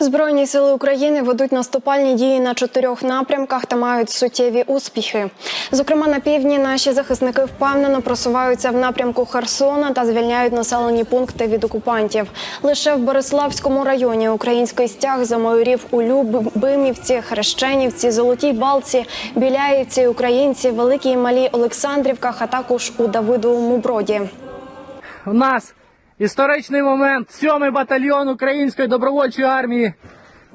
Збройні сили України ведуть наступальні дії на чотирьох напрямках та мають суттєві успіхи. Зокрема, на півдні наші захисники впевнено просуваються в напрямку Херсона та звільняють населені пункти від окупантів. Лише в Бориславському районі український стяг замайорів у Любимівці, Хрещенівці, Золотій Балці, Біляївці, Українці, Великій і Малій Олександрівках, а також у Давидовому Броді. У нас історичний момент. Сьомий батальйон Української добровольчої армії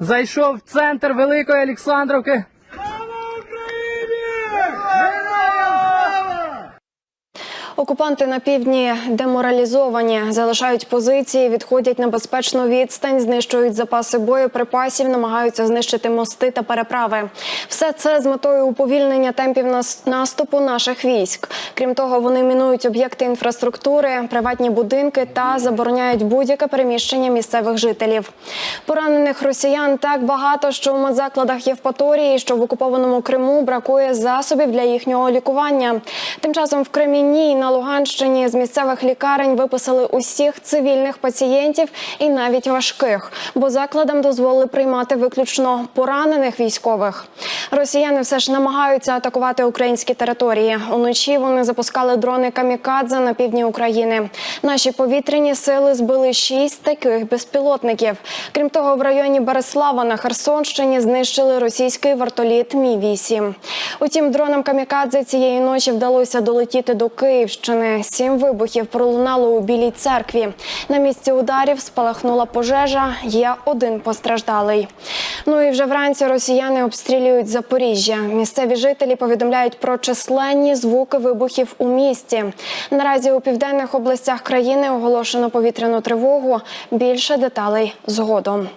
зайшов в центр Великої Олександровки. Окупанти на півдні деморалізовані, залишають позиції, відходять на безпечну відстань, знищують запаси боєприпасів, намагаються знищити мости та переправи. Все це з метою уповільнення темпів наступу наших військ. Крім того, вони мінують об'єкти інфраструктури, приватні будинки та забороняють будь-яке переміщення місцевих жителів. Поранених росіян так багато, що у медзакладах Євпаторії, що в окупованому Криму бракує засобів для їхнього лікування. Тим часом в Кремінні і на Луганщині з місцевих лікарень виписали усіх цивільних пацієнтів і навіть важких, бо закладам дозволили приймати виключно поранених військових. Росіяни все ж намагаються атакувати українські території. Уночі вони запускали дрони камікадзе на півдні України. Наші повітряні сили збили шість таких безпілотників. Крім того, в районі Береслава на Херсонщині знищили російський вертоліт Мі 8 Утім, дронам камікадзе цієї ночі вдалося долетіти до Київщини. Сім вибухів пролунало у Білій церкві. На місці ударів спалахнула пожежа. Є один постраждалий. Ну і вже вранці росіяни обстрілюють Запоріжжя. Місцеві жителі повідомляють про численні звуки вибухів у місті. Наразі у південних областях країни оголошено повітряну тривогу. Більше деталей згодом.